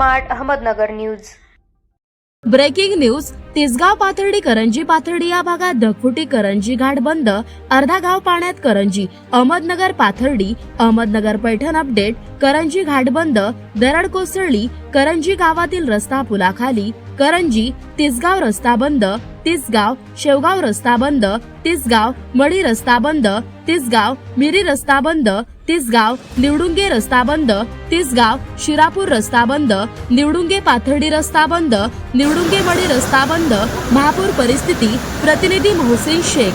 Smart Ahmednagar news. Breaking news Tisgaon Pathardi Karanji Pathardi या भागात ढगफुटी करंजी घाट बंद अर्धा गाव पाण्यात करंजी अहमदनगर पाथर्डी अहमदनगर पैठण अपडेट करंजी घाट बंद दरड कोसळली करंजी गावातील रस्ता पुलाखाली करंजी तिसगाव रस्ता बंद तिसगाव शेवगाव रस्ता बंद तिसगाव मडी रस्ता बंद तिसगाव मिरी रस्ता बंद तिसगाव निवडुंगे रस्ता बंद तिसगाव शिरापूर रस्ता बंद निवडुंगे पाथर्डी रस्ता बंद निवडुंगे मडी रस्ता बंद महापूर परिस्थिती प्रतिनिधी मोहसिन शेख.